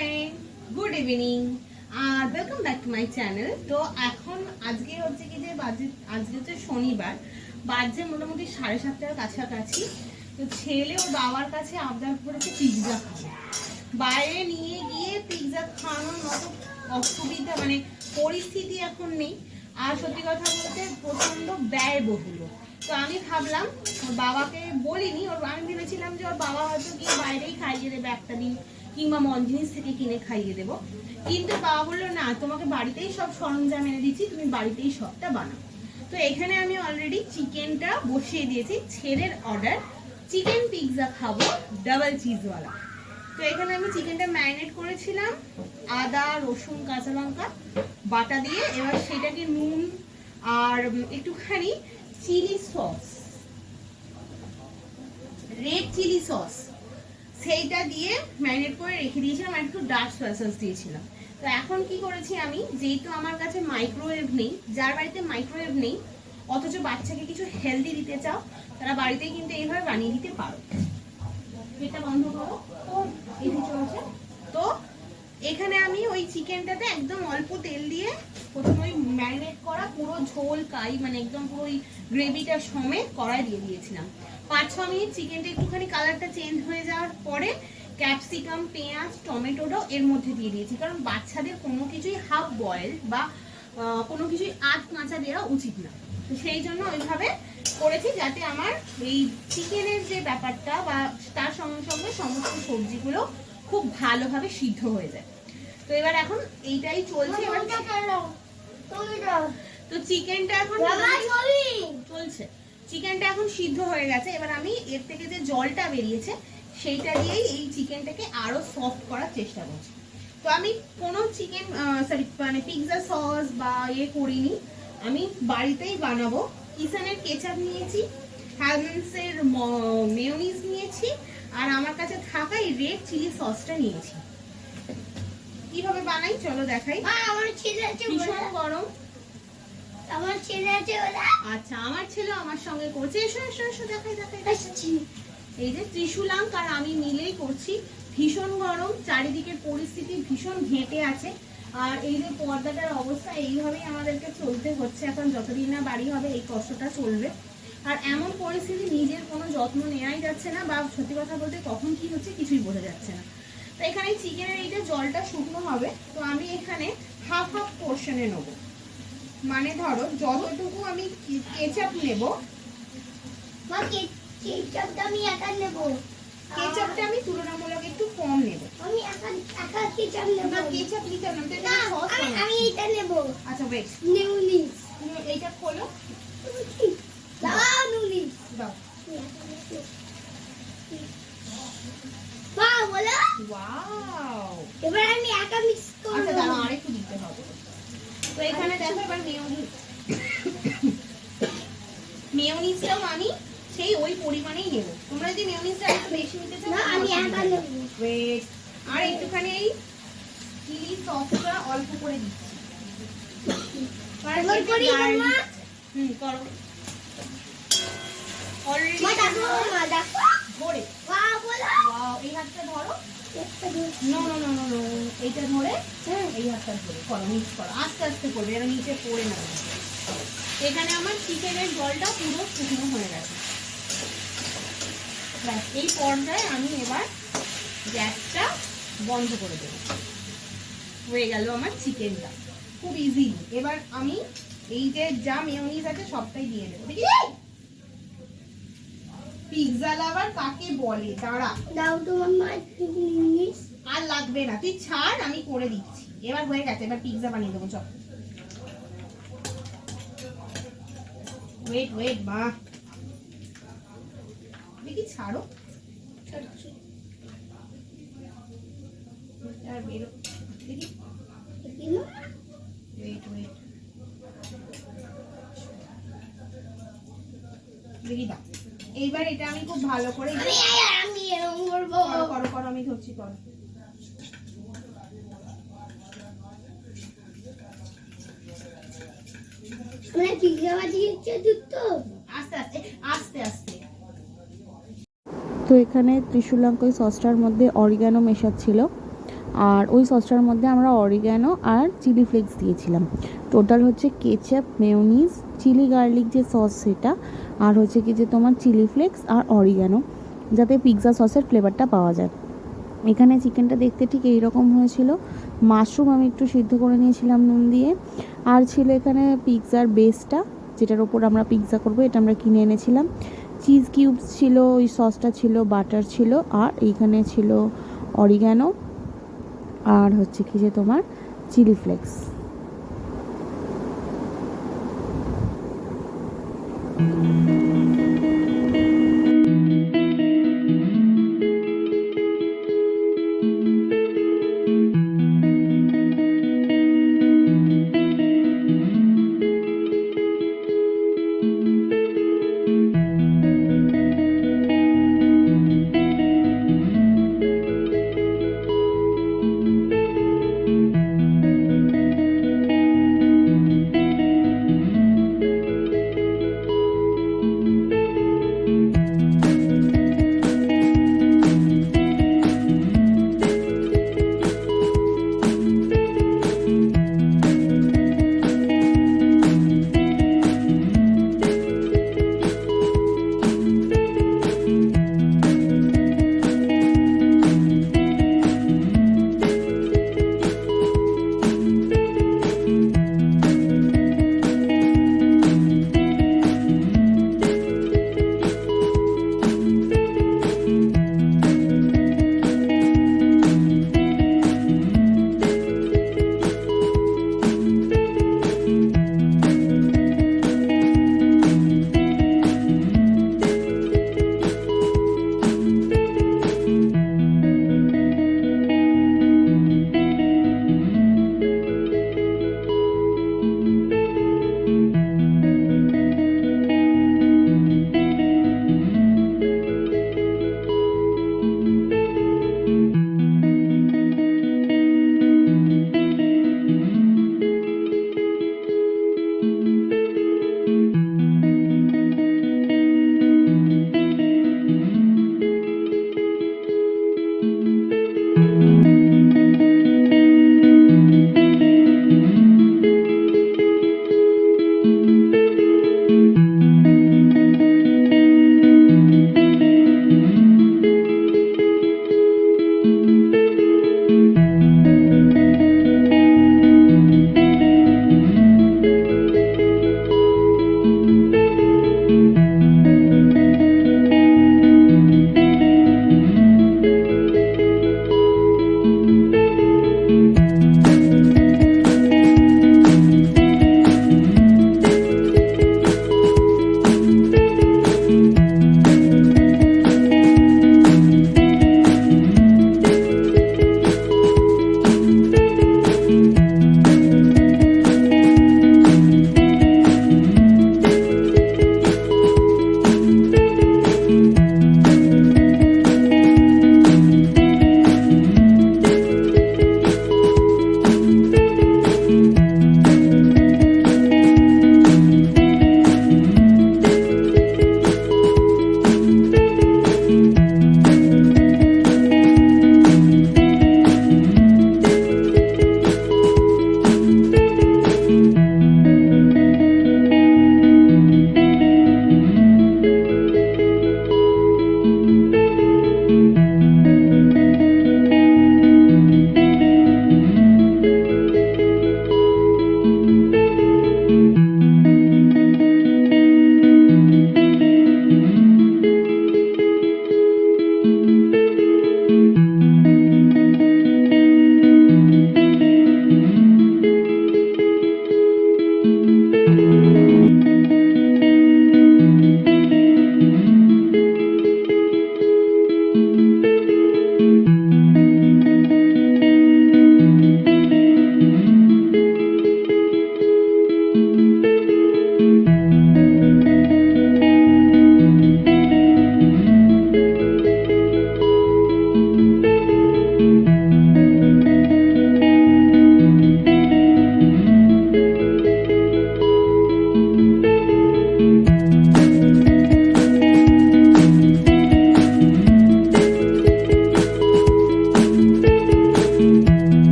Friend good evening welcome back to my channel তো এখন আজকে হচ্ছে কি যে বাজে, আজকে হচ্ছে শনিবার, বাজে মোটামুটি সাড়ে সাতটার কাছাকাছি। তো ছেলে ওর বাবার কাছে আবদার করেছে পিৎজা খাবে বাইরে নিয়ে গিয়ে পিৎজা খাওয়ানোর মতো অসুবিধা মানে পরিস্থিতি এখন নেই। আর সত্যি কথা বলতে প্রচণ্ড ব্যয়বহুল। তো আমি ভাবলাম বাবাকে বলিনি, ওর আমি ভেবেছিলাম যে ওর বাবা হয়তো গিয়ে বাইরেই খাইয়ে দেবে একটা দিন। কিংবা মন জিনিস থেকে কিনে খাইয়ে দেবো। কিন্তু বাবা বলল, না, তোমাকে বাড়িতেই সব সরঞ্জাম এনে দিচ্ছি, তুমি বাড়িতেই সবটা বানাও। তো এখানে আমি অলরেডি চিকেনটা বসিয়ে দিয়েছি, ছেলের অর্ডার চিকেন পিৎজা খাব ডাবল চিজওয়ালা তো এখানে আমি চিকেনটা ম্যারিনেট করেছিলাম, আদা, রসুন, কাঁচা লঙ্কা, বাটা দিয়ে। এবার সেটাকে নুন আর একটুখানি chilli sauce red chilli sauce সেইটা দিয়ে ম্যারিনেট করে রেখে দিয়েছিলাম আর একটু ডার্ক সয়া সস দিয়েছিলাম। তো এখন কি করেছি আমি? যেহেতু আমার কাছে মাইক্রোওয়েভ নেই, যার বাড়িতে মাইক্রোওয়েভ নেই, অথচ বাচ্চাকে কিছু হেলদি দিতে চাও, তারা বাড়িতেই কিন্তু এইভাবে বানিয়ে দিতে পারো। এটা বন্ধ করো। তো, এখানে আমি ওই চিকেনটাতে একদম অল্প তেল দিয়ে প্রথমে ওই ম্যারিনেট করা পুরো ঝোল কাই মানে একদম পুরো ওই গ্রেভিটা সমেত কড়াই দিয়ে দিয়েছিলাম। পাঁচ ছ মিনিট চিকেনটা একটুখানি কালারটা চেঞ্জ হয়ে যাওয়ার পরে ক্যাপসিকাম পেঁয়াজ টমেটোটাও এর মধ্যে দিয়ে দিয়েছি। কারণ বাচ্চাদের কোনো কিছুই হাফ বয়েল বা কোনো কিছুই আধ কাঁচা দেওয়া উচিত না। তো সেই জন্য ওইভাবে করেছি যাতে আমার এই চিকেনের যে ব্যাপারটা বা তার সঙ্গে সঙ্গে সমস্ত সবজিগুলো খুব ভালোভাবে সিদ্ধ হয়ে যায়। তো এবার এখন এইটাই চলছে। এবার তো চিকেনটা এখন চলছে। চিকেনটা এখন সিদ্ধ হয়ে গেছে। এবার আমি এর থেকে যে জলটা বেরিয়েছে সেইটা দিয়েই এই চিকেনটাকে আরও সফট করার চেষ্টা করছি। তো আমি কোনো চিকেন সরি মানে পিৎজা সস বা ইয়ে করিনি। আমি বাড়িতেই বানাবো। কিষানের কেচাপ নিয়েছি হ্যালমেন্সের মেয়োনিজ নিয়েছি আর আমার কাছে থাকা এই রেড চিলি সসটা নিয়েছি। কীভাবে বানাই? চলো দেখাই। আমার ভীষণ গরম। আমার ছেলে আছে ওরা। আচ্ছা আমার ছেলে আমার সঙ্গে করছে। এসো এসো এসো দেখাই দেখাই আসছি এই যে ত্রিশুলাঙ্ক আর আমি মিলেই করছি। ভীষণ গরম চারিদিকের পরিস্থিতি ভীষণ ঘেঁটে আছে। আর এই যে পর্দাটার অবস্থা এইভাবেই আমাদেরকে চলতে হচ্ছে। এখন যতদিন না বাড়ি হবে এই কষ্টটা চলবে। আর এমন পরিস্থিতি নিজের কোনো যত্ন নেওয়াই যাচ্ছে না বা সত্যি কথা বলতে কখন কি হচ্ছে কিছুই বোঝা যাচ্ছে না। তো এখানে চিকেনের এইটা জলটা শুকনো হবে তো আমি এখানে হাফ হাফ পোর্শনে নেব। মানে ধরো যতটুকু আমি কেচাপ নেব মা কেচাপটা আমি একা নেব। কেচাপটা আমি তুলনামূলক একটু কম নেব। আমি একা একা কেচাপ নেব। না কেচাপ নিতে না আমি এটা নেব। আচ্ছা ওয়েট নিউলিস তুমি এইটা খোলো। দাও নিউলিস দাও। মা বলো। ওয়াও এবার আমি একা মিক্স আচ্ছা করব দাঁড়াও আরেকটু দিতে হবে দেখো এবার মেয়োনিজ মেয়োনিজটাও আমি সেই ওই পরিমাণেই নেব তোমরা যদি মেয়োনিজটা একটু বেশি নিতে চাও আর একটুখানি এই চিলি সসটা অল্প করে দিচ্ছি ধরো এইটা ধরে হ্যাঁ এই হাতটা ধরে করো মিক্স করো, আস্তে আস্তে করবে এরা নিচে পড়ে না। এখানে আমার চিকেনের জলটা পুরো শুকনো হয়ে গেছে। ব্যাস, এই পর্যায়ে আমি এবার গ্যাসটা বন্ধ করে দেবো। হয়ে গেল আমার চিকেনটা। খুব ইজি এবার আমি এই যে যা মেয়নিজ আছে সবটাই দিয়ে দেবো। দেখি? পিৎজা লাভার কাকে বলে? দাঁড়া। দাও তোমার মা আর লাগবে না। তুই ছাড় আমি করে দিচ্ছি। এবার হয়ে গেছে এবার পিৎজা বানিয়ে দেবো চল। ওয়েট ওয়েট মা। দেখি ছাড়ো। আর বেরো। দেখি। ওয়েট ওয়েট দেখি দাও। এইবার এটা আমি খুব ভালো করে আমি এরকম করব। করো করো করো আমি ধরছি করো। মানে তো আস্তে আস্তে আস্তে আস্তে। তো এখানে ত্রিশুলাঙ্ক ওই সসটার মধ্যে অরিগ্যানো মেশাচ্ছিল। আর ওই সসটার মধ্যে আমরা অরিগ্যানো আর চিলি ফ্লেক্স দিয়েছিলাম। টোটাল হচ্ছে কেচাপ মেয়োনিজ চিলি গার্লিক যে সস সেটা আর হচ্ছে কি যে তোমার চিলি ফ্লেক্স আর অরিগ্যানো যাতে পিৎজা সসের ফ্লেভারটা পাওয়া যায়। এখানে চিকেনটা দেখতে ঠিক এই রকম হয়েছিল। মাশরুম আমি একটু সিদ্ধ করে নিয়েছিলাম নুন দিয়ে। আর ছিল এখানে পিৎজার বেসটা যেটার ওপর আমরা পিৎজা করব, এটা আমরা কিনে এনেছিলাম। চিজ কিউবস ছিল, ওই সসটা ছিল বাটার ছিল, আর এইখানে ছিল অরিগ্যানো আর হচ্ছে কি যে তোমার চিলি ফ্লেক্স। thank you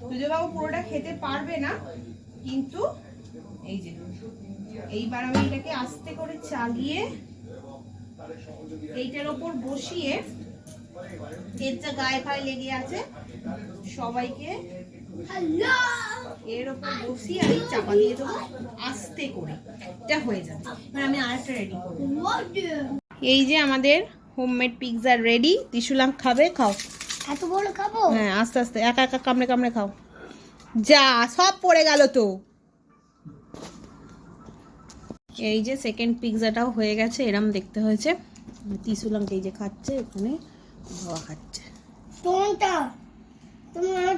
দুজবাবু পুরোটা খেতে পারবে না কিন্তু এই যে এইবার আমি এটাকে আস্তে করে চালিয়ে এইটার ওপর বসিয়ে এর যা গায়ে ফায়ে লেগে আছে সবাইকে এর ওপর বসিয়ে আমি চাপা দিয়ে দেবো আস্তে করে। এটা হয়ে যাবে। এবার আমি আরেকটা রেডি করব। এই যে আমাদের হোমমেড পিৎজা রেডি ত্রিশুলাম খাবে খাও। এত বড় খাব? হ্যাঁ আস্তে আস্তে একা একা কামড়ে কামড়ে খাও। যা সব পড়ে গেল তো। এই যে সেকেন্ড পিৎজাটাও হয়ে গেছে এরম দেখতে হয়েছে। ত্রিশুলামকে এই যে খাচ্ছে ওখানে বাবা খাচ্ছে। কোনটা? তুমি আমার